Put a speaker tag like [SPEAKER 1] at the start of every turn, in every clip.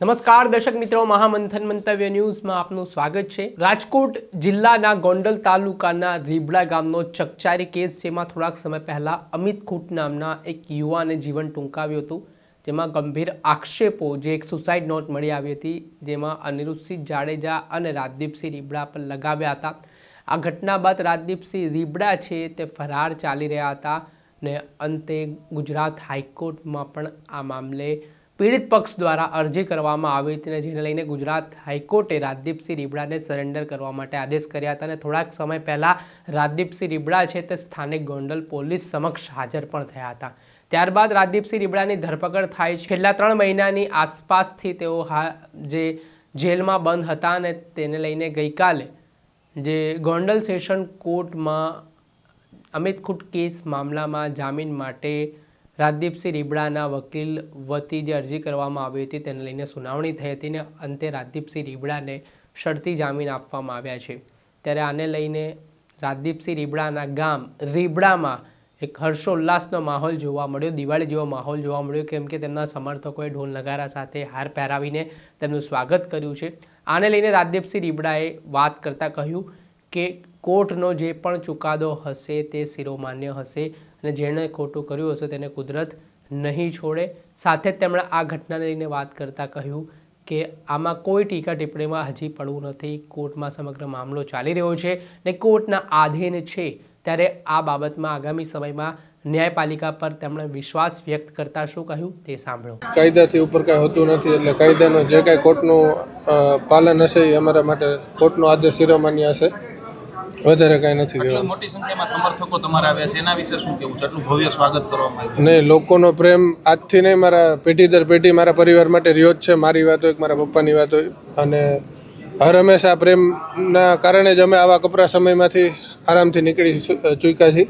[SPEAKER 1] નમસ્કાર દર્શક મિત્રો, મહામંથન મંતવ્ય ન્યૂઝમાં આપનું સ્વાગત છે. રાજકોટ જિલ્લાના ગોંડલ તાલુકાના રીબડા ગામનો ચકચારી કેસ જેમાં થોડાક સમય પહેલા અમિત ખૂટ નામના એક યુવાને જીવન ટૂંકાવ્યું હતું. જેમાં ગંભીર આક્ષેપો જે એક સુસાઇડ નોટ મળી આવી હતી, જેમાં અનિરુદ્ધસિંહ જાડેજા અને રાજદીપસિંહ રીબડા પર લગાવ્યા હતા. આ ઘટના બાદ રાજદીપસિંહ રીબડા છે તે ફરાર ચાલી રહ્યા હતા ને અંતે ગુજરાત હાઈકોર્ટમાં પણ આ મામલે પીડિત પક્ષ દ્વારા અરજી કરવામાં આવી હતી અને જેને લઈને ગુજરાત હાઈકોર્ટે રાજદીપસિંહ રીબડાને સરેન્ડર કરવા માટે આદેશ કર્યા હતા અને થોડાક સમય પહેલાં રાજદીપસિંહ રીબડા છે તે સ્થાનિક ગોંડલ પોલીસ સમક્ષ હાજર પણ થયા હતા. ત્યારબાદ રાજદીપસિંહ રીબડાની ધરપકડ થાય છેલ્લા ત્રણ મહિનાની આસપાસથી તેઓ હા, જે જેલમાં બંધ હતા અને તેને લઈને ગઈકાલે જે ગોંડલ સેશન કોર્ટમાં અમિત ખૂટ કેસ મામલામાં જામીન માટે રાજદીપસિંહ રીબડાના વકીલ વતી જે અરજી કરવામાં આવી હતી તેને લઈને સુનાવણી થઈ હતી ને અંતે રાજદીપસિંહ રીબડાને શરતી જામીન આપવામાં આવ્યા છે. ત્યારે આને લઈને રાજદીપસિંહ રીબડાના ગામ રીબડામાં એક હર્ષોલ્લાસનો માહોલ જોવા મળ્યો. દિવાળી જેવો માહોલ જોવા મળ્યો કેમ કે તેમના સમર્થકોએ ઢોલ નગારા સાથે હાર પહેરાવીને તેમનું સ્વાગત કર્યું છે. આને લઈને રાજદીપસિંહ રીબડાએ વાત કરતાં કહ્યું કે કોર્ટનો જે પણ ચુકાદો હશે તે શિરોમાન્ય હશે અને જેણે ખોટું કર્યું હશે તેને કુદરત નહીં છોડે. સાથે જ તેમણે આ ઘટનાને લઈને વાત કરતાં કહ્યું કે આમાં કોઈ ટીકા ટિપ્પણીમાં હજી પડવું નથી. કોર્ટમાં સમગ્ર મામલો ચાલી રહ્યો છે ને કોર્ટના આધીન છે ત્યારે આ બાબતમાં આગામી સમયમાં ન્યાયપાલિકા પર તેમણે વિશ્વાસ વ્યક્ત કરતા શું કહ્યું તે સાંભળો.
[SPEAKER 2] કાયદાથી ઉપર કાંઈ હોતું નથી એટલે કાયદાનો જે કાંઈ કોર્ટનું પાલન હશે એ અમારા માટે કોર્ટનો આદેશ શિરોમાન્ય હશે. વધારે કાંઈ નથી કહેવાનું.
[SPEAKER 3] મોટી સંખ્યામાં સમર્થકો તમારા આવ્યા છે એના વિશે શું કેવું છે આટલું ભવ્ય સ્વાગત કરવામાં આવ્યું.
[SPEAKER 2] નહીં લોકોનો પ્રેમ આજથી નહીં મારા પેઢી દર પેઢી મારા પરિવાર માટે રહ્યો જ છે. મારી વાત હોય મારા પપ્પાની વાત હોય. અને હર હંમેશા પ્રેમના કારણે જ અમે આવા કપરા સમયમાંથી આરામથી નીકળી ચૂક્યા છીએ.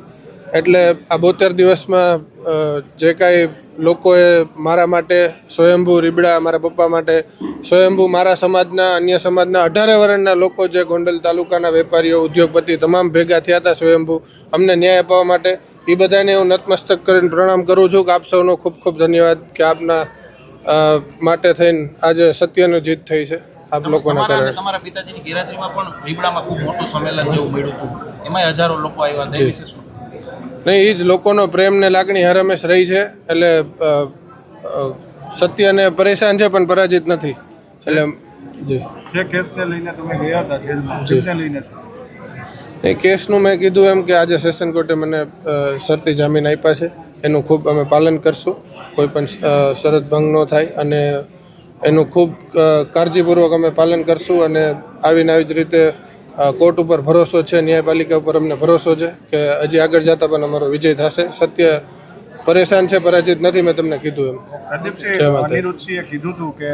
[SPEAKER 2] એટલે આ બોતેર દિવસમાં જે કાંઈ લોકોએ મારા માટે સ્વયંભૂ રીબડા મારા પપ્પા માટે સ્વયંભૂ મારા સમાજના અન્ય સમાજના અઢારે વર્ણના લોકો જે ગોંડલ તાલુકાના વેપારીઓ ઉદ્યોગપતિ તમામ ભેગા થયા હતા સ્વયંભૂ. અમને ન્યાય અપાવવા માટે એ બધાને હું નતમસ્તક કરીને પ્રણામ કરું છું. કે આપ સૌનો ખૂબ ખૂબ ધન્યવાદ કે આપના માટે થઈને આજે સત્યનો જીત થઈ છે આપ લોકોના કારણે.
[SPEAKER 3] તમારા પિતાજીની ગેરહાજરીમાં પણ રીબડામાં ખૂબ મોટું સંમેલન જેવું મળ્યું હતું. એમાંય હજારો લોકો આવ્યા હતા. એ વિશે શું?
[SPEAKER 2] નહીં એ જ લોકોનો પ્રેમ ને લાગણી હર હંમેશ રહી છે. એટલે સત્ય સત્યને પરેશાન છે પણ પરાજિત નથી. એટલે જી.
[SPEAKER 4] જે કેસને લઈને તમે ગયા હતા જેલમાં લઈને
[SPEAKER 2] એ કેસનું મેં કીધું એમ કે આજે સેશન કોર્ટે મને શરતી જામીન આપ્યા છે. એનું ખૂબ અમે પાલન કરશું. કોઈ પણ શરત ભંગ ન થાય અને એનું ખૂબ કાળજીપૂર્વક અમે પાલન કરશું અને આવીને આવી જ રીતે કોર્ટ ઉપર ભરોસો છે ન્યાયપાલિકા ઉપર અમને ભરોસો છે કે હજી આગળ જતા પણ અમારો વિજય થશે. સત્ય પરેશાન છે પરાજિત નથી મેં તમને કીધું એમ.
[SPEAKER 4] પ્રદીપસિંહ અનિરુદ્ધસિંહે કીધું હતું કે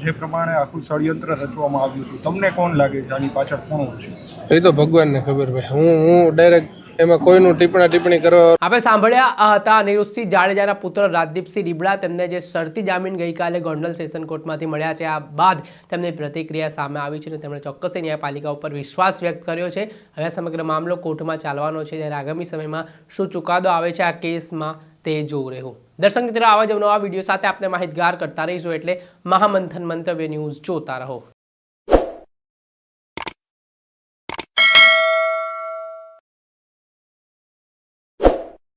[SPEAKER 4] જે પ્રમાણે આખું ષડયંત્ર રચવામાં આવ્યું હતું. તમને કોણ લાગે છે આની પાછળ કોણ છે?
[SPEAKER 2] એ તો ભગવાનને ખબર ભાઈ હું હું ડાયરેક્ટ એમાં કોઈનું ટિપ્પણા ટિપ્પણી કરવા
[SPEAKER 1] આપણે સાંભળ્યા હતા અનિરુદ્ધસિંહ જાડેજાના પુત્ર રાજદીપસિંહ રીબડા. તેમને જે શરતી જામીન ગઈકાલે ગોંડલ સેશન કોર્ટમાંથી મળ્યા છે. આ બાદ તેમની પ્રતિક્રિયા સામે આવી છે અને તેમણે ચોક્કસ ન્યાયપાલિકા ઉપર વિશ્વાસ વ્યક્ત કર્યો છે. હવે સમગ્ર મામલો કોર્ટમાં ચાલવાનો છે ત્યારે આગામી સમયમાં શું ચુકાદો આવે છે આ કેસમાં તે જોવું રહ્યું દર્શક મિત્રો, આવા જ નવા વીડિયો સાથે આપણે માહિતગાર કરતા રહીશું એટલે મહામંથન મંતવ્ય ન્યૂઝ જોતા રહો.